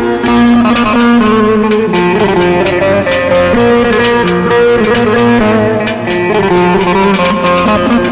Thank you.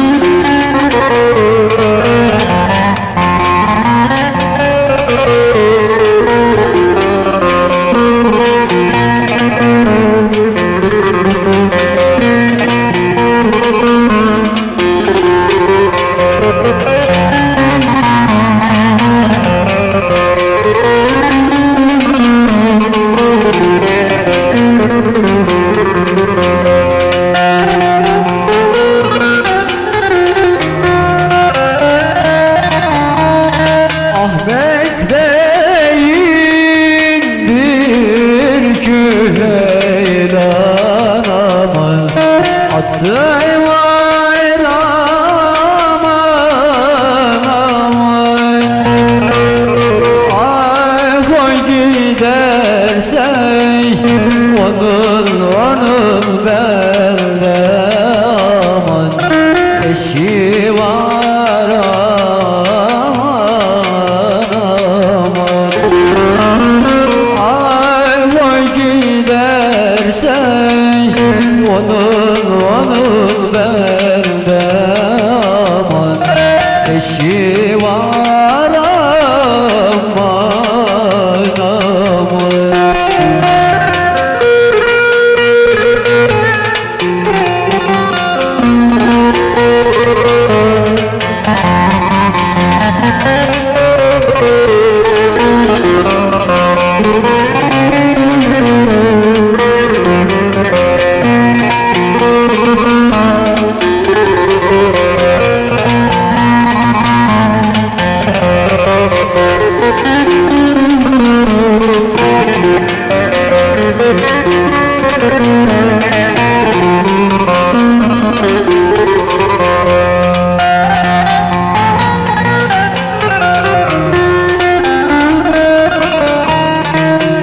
Ahmet Bey'in bir küheylan aman Atı var aman aman Ay koy gidersen onun onun belde aman Eşi gidersen onun onun belde aman Eşi var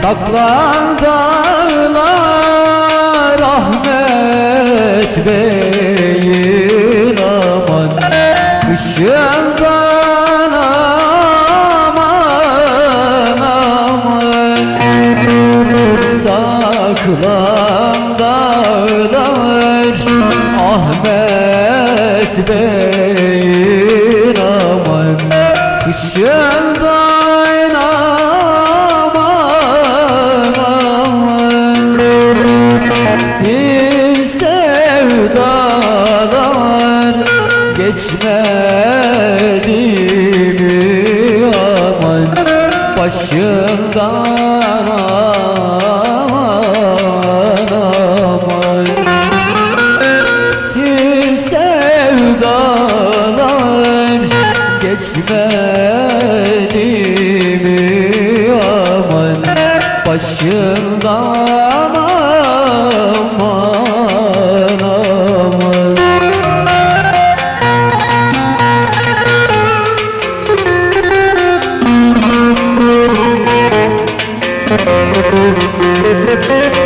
Saklan dağlar Ahmet Bey'in aman. Kışından aman aman. Saklan dağlar Ahmet Bey'in aman. Kışından aman aman. Bir sevdalar geçmedi mi aman? Başından aman geçmedi mi aman? Başından aman aman